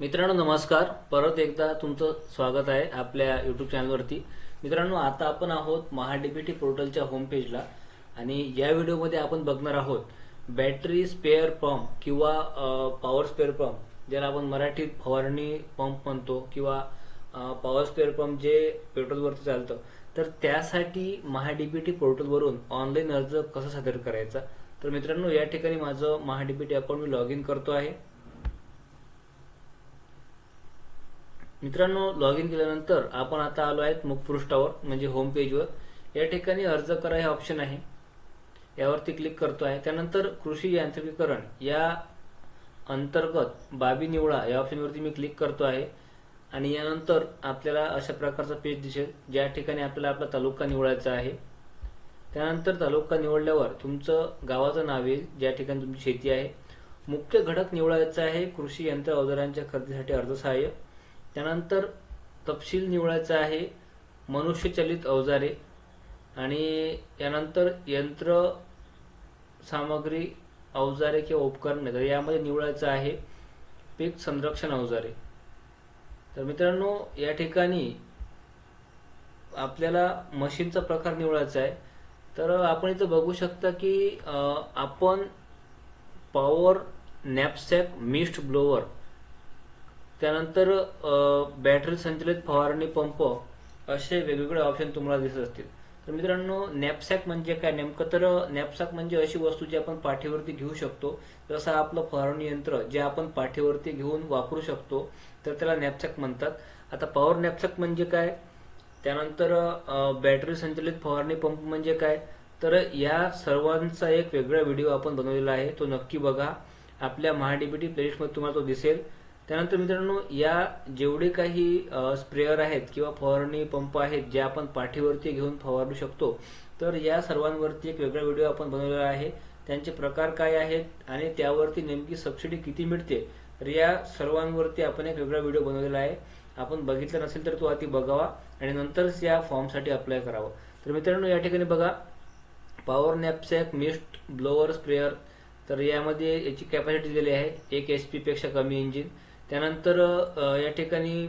मित्रांनो नमस्कार. परत एकदा तुमचं स्वागत आहे आपल्या युट्यूब चॅनलवरती मित्रांनो आता आपण आहोत महाडीबीटी पोर्टलच्या होमपेजला आणि या व्हिडिओमध्ये आपण बघणार आहोत बॅटरी स्पेअर पंप किंवा पॉवर स्पेअर पंप ज्याला आपण मराठीत फवारणी पंप म्हणतो किंवा पॉवर स्पेअर पंप जे पेट्रोलवरती चालतं. तर त्यासाठी महाडीबीटी पोर्टलवरून ऑनलाईन अर्ज कसा सादर करायचा? तर मित्रांनो या ठिकाणी माझं महाडीबीटी अकाउंट मी लॉग इन करतो आहे. मित्रांनो लॉग इन केल्यानंतर आपण आता आलो आहेत मुखपृष्ठावर म्हणजे होम पेजवर या ठिकाणी अर्ज करा हे ऑप्शन आहे. यावरती क्लिक करतो आहे. त्यानंतर कृषी यांत्रिकीकरण या अंतर्गत बाबी निवडा. या ऑप्शनवरती मी क्लिक करतो आहे. आणि यानंतर आपल्याला अशा प्रकारचा पेज दिसेल ज्या ठिकाणी आपल्याला आपला तालुका निवडायचा आहे. त्यानंतर तालुका निवडल्यावर तुमचं गावाचं नाव येईल ज्या ठिकाणी तुमची शेती आहे. मुख्य घटक निवडायचा आहे कृषी यंत्र अवजारांच्या खरेदीसाठी अर्थसहाय्य त्यानंतर तपशील निवडायचा आहे मनुष्यचलित अवजारे आणि यानंतर यंत्र सामग्री अवजारे किंवा उपकरणे तर यामध्ये निवडायचं आहे. पीक संरक्षण अवजारे. तर मित्रांनो या ठिकाणी आपल्याला मशीनचा प्रकार निवडायचा आहे. तर आपण इथं बघू शकता की आपण पॉवर नॅपसॅक मिस्ट ब्लोवर त्यानंतर बॅटरी संचलित फवारणी पंप असे वेगवेगळे ऑप्शन तुम्हाला दिसत असतील. तर मित्रांनो नॅपसॅक म्हणजे काय? नेमकं तर नॅपसॅक म्हणजे अशी वस्तू जी आपण पाठीवरती घेऊ शकतो. जसं आपलं फवारणी यंत्र जे आपण पाठीवरती घेऊन वापरू शकतो तर त्याला नॅपसॅक म्हणतात. आता पॉवर नॅपसॅक म्हणजे काय? त्यानंतर बॅटरी संचलित फवारणी पंप म्हणजे काय? तर या सर्वांचा एक वेगळा व्हिडिओ आपण बनवलेला आहे. तो नक्की बघा. आपल्या महाडीबीटी प्लेलिस्टमध्ये तुम्हाला तो दिसेल. त्यानंतर मित्रांनो या जेवढे काही स्प्रेअर आहेत किंवा फवारणी पंप आहेत जे आपण पाठीवरती घेऊन फवारू शकतो तर या सर्वांवरती एक वेगळा व्हिडिओ आपण बनवलेला आहे. त्यांचे प्रकार काय आहेत आणि त्यावरती नेमकी सबसिडी किती मिळते तर या सर्वांवरती आपण एक वेगळा व्हिडिओ बनवलेला आहे. आपण बघितला नसेल तर तो आधी बघावा आणि नंतरच या फॉर्मसाठी अप्लाय करावा. तर मित्रांनो या ठिकाणी बघा power knapsack mist blower sprayer तर यामध्ये याची कॅपॅसिटी दिलेली आहे एक एच पीपेक्षा कमी इंजिन. त्यानंतर या ठिकाणी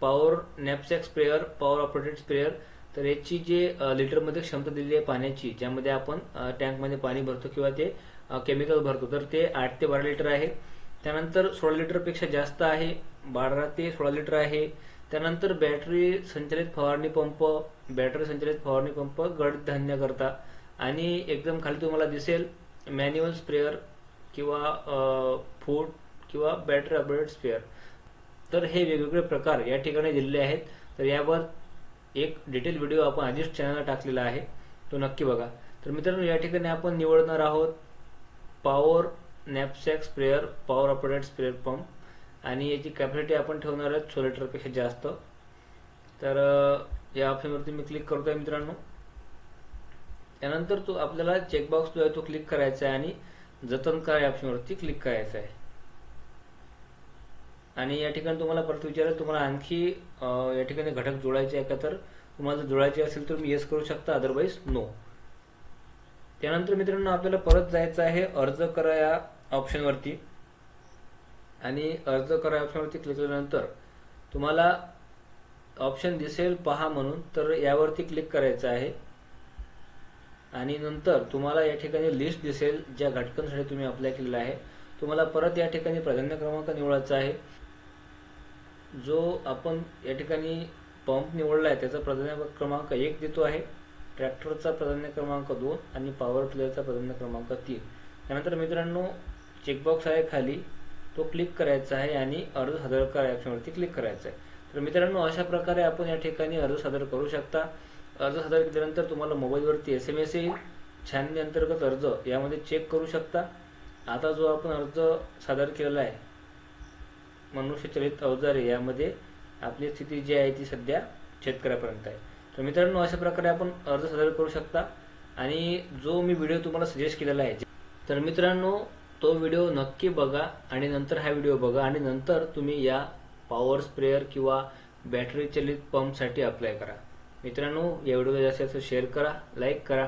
power knapsack sprayer power operated sprayer तर याची जे लिटरमध्ये क्षमता दिलेली आहे पाण्याची ज्यामध्ये आपण टँकमध्ये पाणी भरतो किंवा ते केमिकल भरतो तर ते आठ ते बारा लिटर आहे. त्यानंतर सोळा लिटरपेक्षा जास्त आहे बारा ते सोळा लिटर आहे. त्यानंतर बॅटरी संचलित फवारणी पंप बॅटरी संचलित फवारणी पंप गडधान्य करता. आणि एकदम खाली तुम्हाला दिसेल मॅन्युअल स्प्रेअर किंवा फूड किंवा बॅटरी अपडेट स्पेअर तर हे वेगवेगळे प्रकार या ठिकाणी दिलेले आहेत. तर यावर एक डिटेल व्हिडिओ आपण आधीच चॅनलला टाकलेला आहे. तो नक्की बघा. तर मित्रांनो या ठिकाणी आपण निवडणार आहोत power knapsack sprayer power operated sprayer pump आणि याची कॅपॅसिटी आपण ठेवणार आहोत सोळा लिटरपेक्षा जास्त. तर या ऑप्शनवरती मी क्लिक करतोय मित्रांनो. त्यानंतर तो आपल्याला चेकबॉक्स जो आहे तो क्लिक करायचा आहे आणि जतन करा या ऑप्शनवरती क्लिक करायचं आहे. आणि या ठिकाणी तुम्हाला परत विचारेल तुम्हाला आणखी या ठिकाणी घटक जोडायचे आहे का तर तुम्हाला जर जोडायचे असेल तर तुम्ही येस करू शकता अदरवाईज नो त्यानंतर मित्रांनो आपल्याला परत जायचं आहे अर्ज करा या ऑप्शनवरती. आणि अर्ज करा या ऑप्शनवरती क्लिक केल्यानंतर तुम्हाला ऑप्शन दिसेल पहा म्हणून तर यावरती क्लिक करायचं आहे. आणि नंतर तुम्हाला या ठिकाणी लिस्ट दिसेल ज्या घटकांसाठी तुम्ही अप्लाय केलेला आहे. तुम्हाला परत या ठिकाणी प्राधान्य क्रमांक निवडायचा आहे. जो आपण या ठिकाणी पंप निवडला आहे त्याचा प्राधान्य क्रमांक एक देतो आहे. ट्रॅक्टरचा प्राधान्य क्रमांक दोन आणि पॉवर टिलरचा प्राधान्य क्रमांक तीन. त्यानंतर मित्रांनो चेकबॉक्स आहे खाली. तो क्लिक करायचा आहे आणि अर्ज सादर करा ऑप्शनवरती क्लिक करायचा आहे. तर मित्रांनो अशा प्रकारे आपण या ठिकाणी अर्ज सादर करू शकता. अर्ज सादर केल्यानंतर तुम्हाला मोबाईलवरती एस एम एस येईल. छाननी अंतर्गत अर्ज यामध्ये चेक करू शकता. आता जो आपण अर्ज सादर केलेला आहे मनुष्यचलित अवजारे यामध्ये आपली स्थिती जी आहे ती सध्या शेतकऱ्यापर्यंत आहे. तर मित्रांनो अशा प्रकारे आपण अर्ज सादर करू शकता. आणि जो मी व्हिडिओ तुम्हाला सजेस्ट केलेला आहे तर मित्रांनो तो व्हिडिओ नक्की बघा आणि नंतर हा व्हिडिओ बघा आणि नंतर तुम्ही या पॉवर स्प्रेअर किंवा बॅटरी चलित पंपसाठी अप्लाय करा. मित्रांनो या व्हिडिओला जास्तीत जास्त शेअर करा लाईक करा